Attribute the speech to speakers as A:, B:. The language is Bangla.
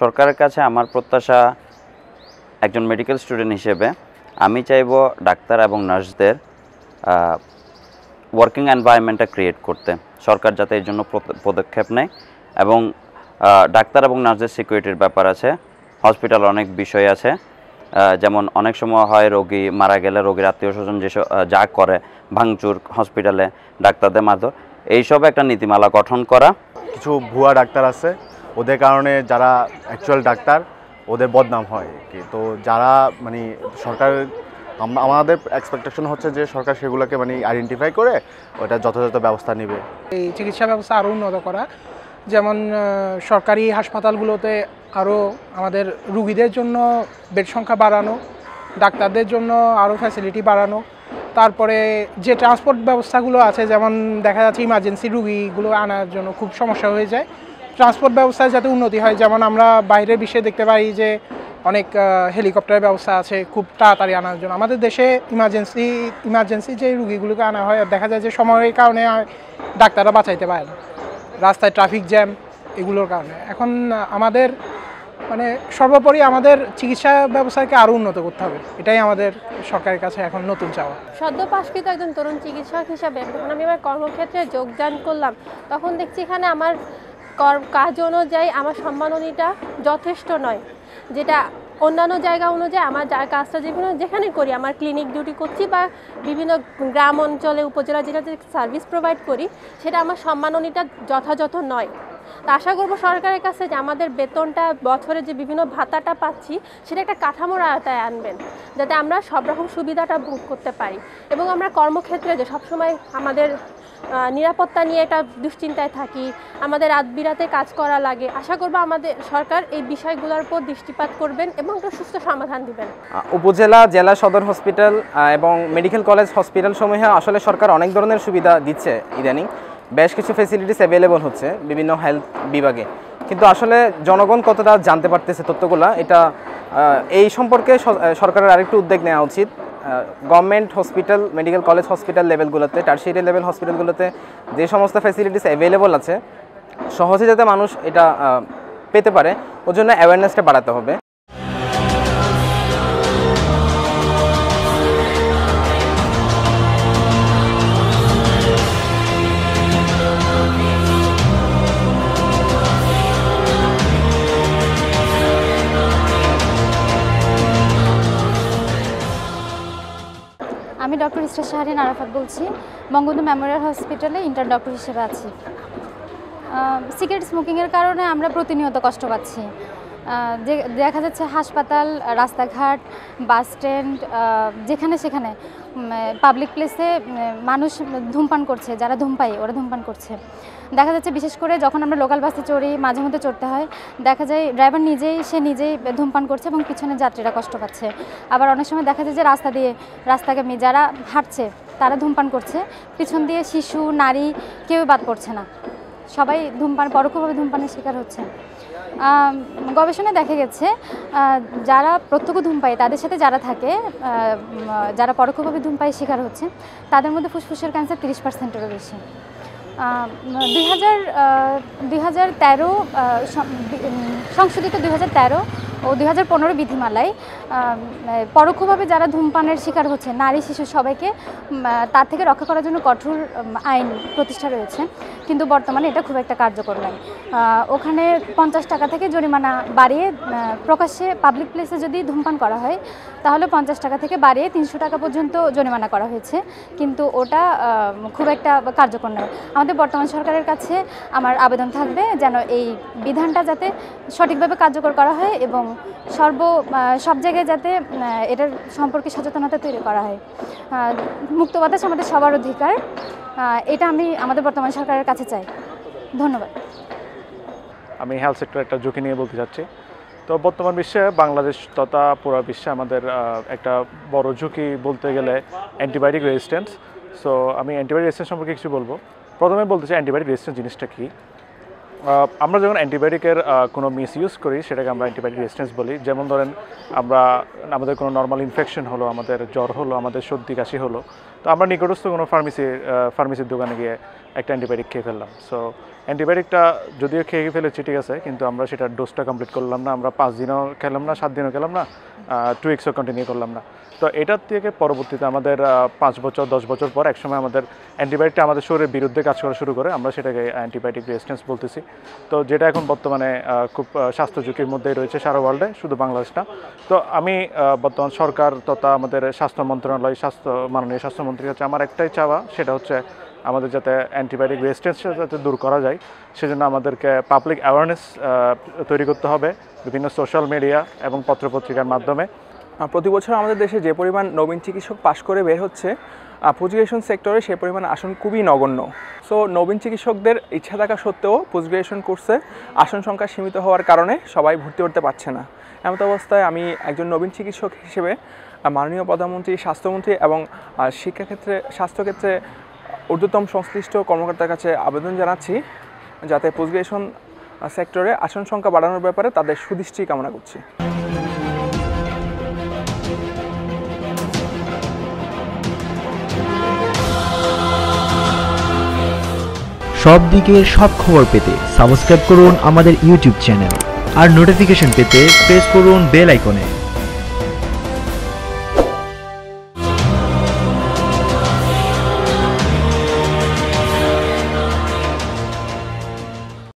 A: সরকারের কাছে আমার প্রত্যাশা একজন মেডিকেল স্টুডেন্ট হিসেবে আমি চাইব ডাক্তার এবং নার্সদের ওয়ার্কিং এনভায়রনমেন্টটা ক্রিয়েট করতে। সরকার যাতে এর জন্য পদক্ষেপ নেয় এবং ডাক্তার এবং নার্সদের সিকিউরিটির ব্যাপার আছে। হসপিটাল অনেক বিষয় আছে। যেমন অনেক সময় হয় রোগী মারা গেলে রোগীর আত্মীয় স্বজন যেসব যা করে, ভাঙচুর হসপিটালে ডাক্তারদের মারধর। এইসব একটা নীতিমালা গঠন করা।
B: কিছু ভুয়া ডাক্তার আছে ওদের কারণে যারা অ্যাকচুয়াল ডাক্তার, ওদের বদনাম হয় কি। তো যারা মানে সরকার আমাদের এক্সপেকটেশন হচ্ছে যে সরকার সেগুলোকে মানে আইডেন্টিফাই করে ওটা যথাযথ ব্যবস্থা নেবে।
C: এই চিকিৎসা ব্যবস্থা আরও উন্নত করা। যেমন সরকারি হাসপাতালগুলোতে আরও আমাদের রুগীদের জন্য বেড সংখ্যা বাড়ানো, ডাক্তারদের জন্য আরও ফ্যাসিলিটি বাড়ানো। তারপরে যে ট্রান্সপোর্ট ব্যবস্থাগুলো আছে, যেমন দেখা যাচ্ছে ইমার্জেন্সি রুগীগুলো আনার জন্য খুব সমস্যা হয়ে যায়। ট্রান্সপোর্ট ব্যবস্থায় যাতে উন্নতি হয়। যেমন আমরা বাইরের বিশ্বে দেখতে পাই যে অনেক হেলিকপ্টারের ব্যবস্থা আছে, খুব তাড়াতাড়ি আনার জন্য। আমাদের দেশে ইমার্জেন্সি ইমার্জেন্সি যে রুগীগুলোকে আনা হয়, দেখা যায় যে সময়ের কারণে ডাক্তাররা বাঁচাইতে পারে না। রাস্তায় ট্রাফিক জ্যাম এগুলোর কারণে। এখন আমাদের মানে সর্বোপরি আমাদের চিকিৎসা ব্যবস্থাকে আরও উন্নত করতে হবে। এটাই আমাদের সরকারের কাছে এখন নতুন চাওয়া।
D: সদ্য পাশকৃত একজন তরুণ চিকিৎসক হিসাবে, যখন আমি আমার কর্মক্ষেত্রে যোগদান করলাম, তখন দেখছি এখানে আমার কাজ অনুযায়ী আমার সম্মাননীটা যথেষ্ট নয়। যেটা অন্যান্য জায়গা অনুযায়ী আমার কাজটা যেখানে যেখানে করি, আমার ক্লিনিক ডিউটি করছি বা বিভিন্ন গ্রাম অঞ্চলে, উপজেলা যেটাতে সার্ভিস প্রোভাইড করি, সেটা আমার সম্মাননীটা যথাযথ নয়। তা আশা করব সরকারের কাছে যে আমাদের বেতনটা, বছরে যে বিভিন্ন ভাতাটা পাচ্ছি, সেটা একটা কাঠামোর আয়তায় আনবেন, যাতে আমরা সব রকম সুবিধাটা ভোগ করতে পারি। এবং আমরা কর্মক্ষেত্রে যে সবসময় আমাদের নিরাপত্তা নিয়ে একটা দুশ্চিন্তায় থাকি, আমাদের রাত বিরাতে কাজ করা লাগে। আশা করব আমাদের সরকার এই বিষয়গুলোর উপর দৃষ্টিপাত করবেন এবং একটা সুস্থ সমাধান দিবেন।
E: উপজেলা, জেলা সদর হসপিটাল এবং মেডিকেল কলেজ হসপিটাল সমূহে আসলে সরকার অনেক ধরনের সুবিধা দিচ্ছে ইদানিং। বেশ কিছু ফেসিলিটিস অ্যাভেলেবল হচ্ছে বিভিন্ন হেলথ বিভাগে। কিন্তু আসলে জনগণ কতটা জানতে পারতেছে তথ্যগুলা, এটা এই সম্পর্কে সরকারের আরেকটু উদ্যোগ নেওয়া উচিত। Government hospital, medical college hospital লেভেলগুলোতে tertiary level হসপিটালগুলোতে যে সমস্ত ফ্যাসিলিটিস অ্যাভেলেবল আছে, সহজে যাতে মানুষ এটা পেতে পারে, ওর জন্য অ্যাওয়ারনেসটা বাড়াতে হবে।
F: আমি ডক্টর ইস্টার শাহরিন আরাফাত বলছি। বঙ্গবন্ধু মেমোরিয়াল হসপিটালে ইন্টার ডক্টর হিসেবে আছি। সিগারেট স্মোকিংয়ের কারণে আমরা প্রতিনিয়ত কষ্ট পাচ্ছি। দেখা যাচ্ছে হাসপাতাল, রাস্তাঘাট, বাস স্ট্যান্ড যেখানে সেখানে পাবলিক প্লেসে মানুষ ধূমপান করছে, যারা ধূমপাই ওরা ধূমপান করছে। দেখা যাচ্ছে বিশেষ করে যখন আমরা লোকাল বাসে চড়ি, মাঝে মধ্যে চড়তে হয়, দেখা যায় ড্রাইভার নিজেই, সে নিজেই ধূমপান করছে এবং পিছনে যাত্রীরা কষ্ট পাচ্ছে। আবার অনেক সময় দেখা যায় যে রাস্তা দিয়ে রাস্তাগামী যারা হাঁটছে, তারা ধূমপান করছে, পিছন দিয়ে শিশু, নারী কেউ বাদ পড়ছে না। সবাই ধূমপান, পরোক্ষভাবে ধূমপানের শিকার হচ্ছে। গবেষণায় দেখা গেছে যারা প্রত্যক্ষ ধূমপায়ী, তাদের সাথে যারা থাকে যারা পরোক্ষভাবে ধূমপায়ী শিকার হচ্ছে, তাদের মধ্যে ফুসফুসের ক্যান্সার তিরিশ পার্সেন্টেরও বেশি। দুই হাজার দুই হাজার তেরো সংশোধিত দুই হাজার তেরো ও দুই হাজার পনেরো বিধিমালায় পরোক্ষভাবে যারা ধূমপানের শিকার হচ্ছে, নারী, শিশু সবাইকে তার থেকে রক্ষা করার জন্য কঠোর আইন প্রতিষ্ঠা রয়েছে। কিন্তু বর্তমানে এটা খুব একটা কার্যকর নয়। ওখানে পঞ্চাশ টাকা থেকে জরিমানা বাড়িয়ে প্রকাশ্যে পাবলিক প্লেসে যদি ধূমপান করা হয়, তাহলে পঞ্চাশ টাকা থেকে বাড়িয়ে তিনশো টাকা পর্যন্ত জরিমানা করা হয়েছে। কিন্তু ওটা খুব একটা কার্যকর নয়। আমাদের বর্তমান সরকারের কাছে আমার আবেদন থাকবে যেন এই বিধানটা যাতে সঠিকভাবে কার্যকর করা হয় এবং সর্ব সব জায়গায় যাতে এটার সম্পর্কে সচেতনতা তৈরি করা হয়। মুক্ত বাতাস আমাদের সবার অধিকার। এটা আমি আমাদের বর্তমান সরকারের কাছে চাই। ধন্যবাদ।
G: আমি হেলথ সেক্টর একটা ঝুঁকি নিয়ে বলতে চাচ্ছি। তো বর্তমান বিশ্বে, বাংলাদেশ তথা পুরো বিশ্বে আমাদের একটা বড় ঝুঁকি বলতে গেলে অ্যান্টিবায়োটিক রেজিস্ট্যান্স সো আমি অ্যান্টিবায়োটিক রেজিস্ট্যান্স সম্পর্কে কিছু বলব। প্রথমে বলতে চাই অ্যান্টিবায়োটিক রেজিস্ট্যান্স জিনিসটা কী? আমরা যখন অ্যান্টিবায়োটিকের কোনো মিস ইউজ করি, সেটাকে আমরা অ্যান্টিবায়োটিক রেসিস্টেন্স বলি। যেমন ধরেন, আমরা, আমাদের কোনো নর্মাল ইনফেকশন হলো, আমাদের জ্বর হলো, আমাদের সর্দি কাশি হলো, তো আমরা নিকটস্থ কোনো ফার্মেসি ফার্মেসির দোকানে গিয়ে একটা অ্যান্টিবায়োটিক খেয়ে ফেললাম। সো অ্যান্টিবায়োটিকটা যদিও খেয়ে ফেলেছি, ঠিক আছে, কিন্তু আমরা সেটা ডোজটা কমপ্লিট করলাম না, আমরা পাঁচ দিনও খেলাম না, সাত দিনও খেলাম না টু উইক্সও কন্টিনিউ করলাম না। তো এটার থেকে পরবর্তীতে আমাদের পাঁচ বছর, দশ বছর পর একসময় আমাদের অ্যান্টিবায়োটিকটা আমাদের শরীরের বিরুদ্ধে কাজ করা শুরু করে, আমরা সেটাকে অ্যান্টিবায়োটিক রেজিস্ট্যান্স বলতেছি। তো যেটা এখন বর্তমানে খুব স্বাস্থ্য ঝুঁকির মধ্যেই রয়েছে সারা ওয়ার্ল্ডে শুধু বাংলাদেশটা। তো আমি বর্তমান সরকার তথা আমাদের স্বাস্থ্য মন্ত্রণালয়, স্বাস্থ্য, মাননীয় স্বাস্থ্যমন্ত্রীর কাছে আমার একটাই চাওয়া, সেটা হচ্ছে আমাদের যাতে অ্যান্টিবায়োটিক রেজিস্ট্যান্স যাতে দূর করা যায়, সেজন্য আমাদেরকে পাবলিক অ্যাওয়ারনেস তৈরি করতে হবে বিভিন্ন সোশ্যাল মিডিয়া এবং পত্রপত্রিকার মাধ্যমে।
H: প্রতি বছর আমাদের দেশে যে পরিমাণ নবীন চিকিৎসক পাশ করে বের হচ্ছে পোস্ট গ্রাজুয়েশন সেক্টরে সে পরিমাণ আসন খুবই নগণ্য। সো নবীন চিকিৎসকদের ইচ্ছা থাকা সত্ত্বেও পোস্ট গ্রাজুয়েশন কোর্সে আসন সংখ্যা সীমিত হওয়ার কারণে সবাই ভর্তি করতে পারছে না। এমত অবস্থায় আমি একজন নবীন চিকিৎসক হিসেবে মাননীয় প্রধানমন্ত্রী, স্বাস্থ্যমন্ত্রী এবং শিক্ষাক্ষেত্রে, স্বাস্থ্যক্ষেত্রে ঊর্ধ্বতম সংশ্লিষ্ট কর্মকর্তার কাছে আবেদন জানাচ্ছি যাতে পোস্ট গ্রাজুয়েশন সেক্টরে আসন সংখ্যা বাড়ানোর ব্যাপারে তাদের সুদৃষ্টি কামনা করছি।
I: সব দিকের সব খবর পেতে সাবস্ক্রাইব করুন আমাদের ইউটিউব চ্যানেল আর নোটিফিকেশন পেতে প্রেস করুন বেল আইকনে